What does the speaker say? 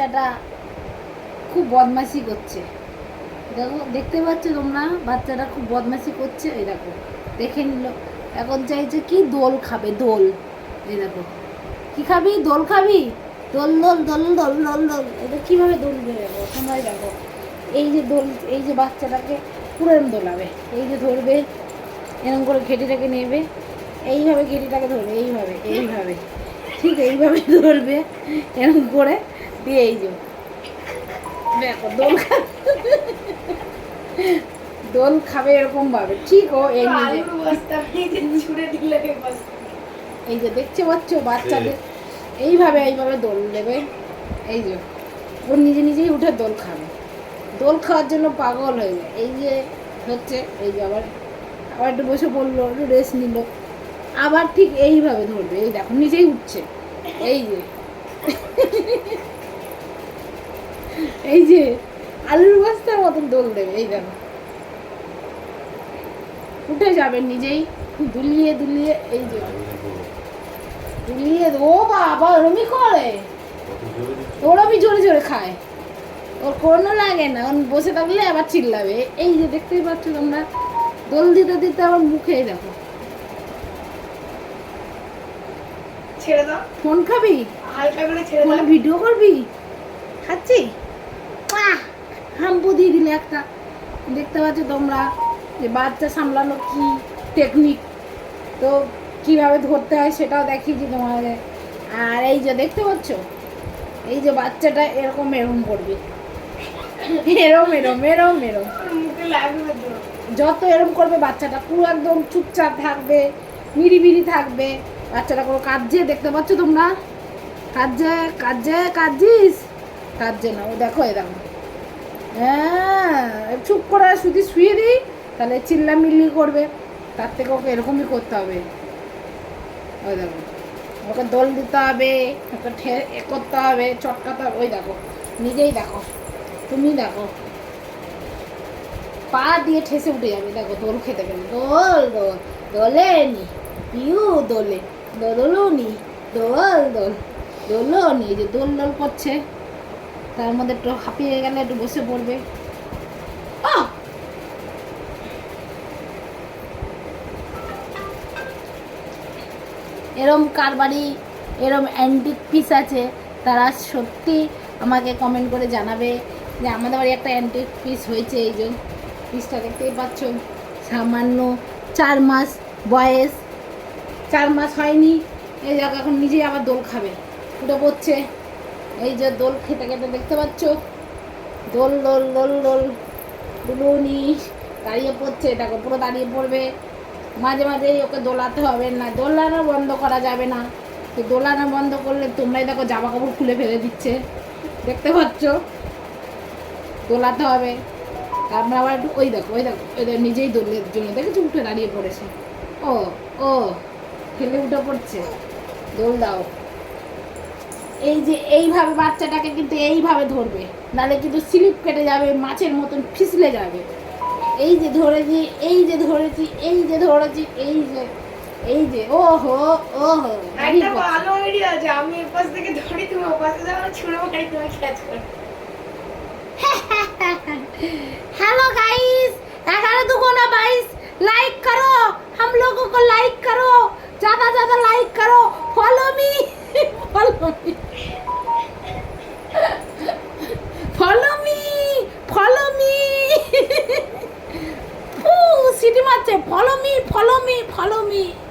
বাচ্চাটা খুব বদমাশি করছে। দেখো, দেখতে পাচ্ছ তোমরা? বাচ্চাটা খুব বদমাশি করছে, এই দেখো। দেখে নিল। এখন চাইছে কি দোল খাবে, দোল। এই দেখো। কি খাবি? দোল খাবি? দোল দোল দোল দোল দোল দোল। এটা কীভাবে দোল দেবে? তোমরাই দেখো। এই যে দোল, এই যে বাচ্চাটাকে পুরো এরম দোলাবে। এই যে ধরবে, এরকম করে ঘেটিটাকে নেবে। এইভাবে ঘেটিটাকে ধরবে, এইভাবে এইভাবে। ঠিক এইভাবে ধরবে, এরকম করে। দিয়ে এই যে দেখো দোল দোল খাবে এরকম ভাবে। ঠিক ও এই। এই যে দেখতে পাচ্ছ বাচ্চাদের? এইভাবে এইভাবে দোল দেবে এই যে ও নিজে নিজেই উঠে দোল খাবে। দোল খাওয়ার জন্য পাগল হয়ে যায়। এই যে হচ্ছে এই যে আবার আবার একটু বসে পড়ল একটু রেস্ট নিল। আবার ঠিক এইভাবে ধরবে। এই দেখো নিজেই উঠছে। এই যে। এই যে আলুর বস্তার মতন দোল দেবে এই দেখো উঠে যাবে নিজেই দুলিয়ে দুলিয়ে এই যে। দুলিয়ে ও বাবা ওরমই করে ওরমই জোরে জোরে খায়। ওর কোনো লাগে না ওর বসে থাকলে আবার চিল্লাবে। এই যে দেখতেই পাচ্ছ তোমরা দোল দিতে দিতে আমার মুখে দেখো। ছেড়ে দাও। ফোন খাবি? হালকা করে ছেড়ে দাও। ভিডিও করবি? খাচ্ছি হাম্পু দিয়ে দিলে একটা। দেখতে পাচ্ছ তোমরা যে বাচ্চা সামলানো কি টেকনিক তো কীভাবে ধরতে হয় সেটাও দেখিয়েছি তোমাদের। আর এই যে দেখতে পাচ্ছ? এই যে বাচ্চাটা এরকম এরকম করবে। এরম এরম এরম এরম। যত এরম করবে বাচ্চাটা পুরো একদম চুপচাপ থাকবে মিরিমিরি থাকবে। বাচ্চাটা কোনো কাজে, দেখতে পাচ্ছ তোমরা? কাজে কাজে, কাজিস। কাজে না, ও দেখো এ দেখো। হ্যাঁ চুপ করে শুধু শুয়ে দিই, তাহলে চিল্লামিল্লি করবে। তার থেকে ওকে এরকমই করতে হবে। ওই দেখো, ওকে দোল দিতে হবে, ওকে ঠে, এ করতে হবে, চটকাতে হবে। ওই দেখো, নিজেই দেখো, তুমি দেখো। পা দিয়ে ঠেসে উঠে যাবে। দেখো, দোল খেতে গেলে। দোল দোল, দোলে নি, পিউ দোলে দোলনি দোল দোল দোলনি যে দোল দোল করছে। তার মধ্যে একটু হাঁপিয়ে গেলে একটু বসে পড়বে! এরম কার বাড়ি, এরম অ্যান্টিক পিস আছে, তারা সত্যি আমাকে কমেন্ট করে জানাবে যে আমাদের বাড়ি একটা অ্যান্টিক পিস হয়েছে এই যে। পিসটা দেখতেই পাচ্ছ, সামান্য চার মাস বয়স। চার মাস হয়নি, এই জায়গা এখন নিজেই আবার দোল খাবে। ওটা পড়ছে। এই যে দোল খেতে খেতে দেখতে পাচ্ছ? দোল দোল দোল দোল। দুলুনি দাঁড়িয়ে পড়ছে দেখো পুরো দাঁড়িয়ে পড়বে। মাঝে মাঝেই ওকে দোলাতে হবে না, দোলানো বন্ধ করা যাবে না। তো দোলানো বন্ধ করলে তোমরাই দেখো জামা কাপড় খুলে ফেলে দিচ্ছে। দেখতে পাচ্ছ? দোলাতে হবে। তারপরে আবার একটু, ওই দেখো ওই দেখো ওই দেখো, নিজেই দোলের জন্য দেখেছ? উঠে দাঁড়িয়ে পড়েছে। ও ও ফেলে উঠে পড়ছে। দোল দাও। এই যে এইভাবে বাচ্চাটাকে কিন্তু এইভাবে ধরবে নাহলে কিন্তু স্লিপ কেটে যাবে মাছের মতন ফিসলে যাবে এই যে ধরেছি এই যে ধরেছি এই যে ধরেছি এই যে এই যে ও হো ও হো একটা ভালো আইডিয়া আছে আমি এর পাশ থেকে ধরি তুমি ও পাশে যাও ছুঁড়ে মারি তুমি ক্যাচ করো हेलो गाइस ग्यारह दुगुना बाईस लाइक करो हम लोगों को लाइक करो follow me.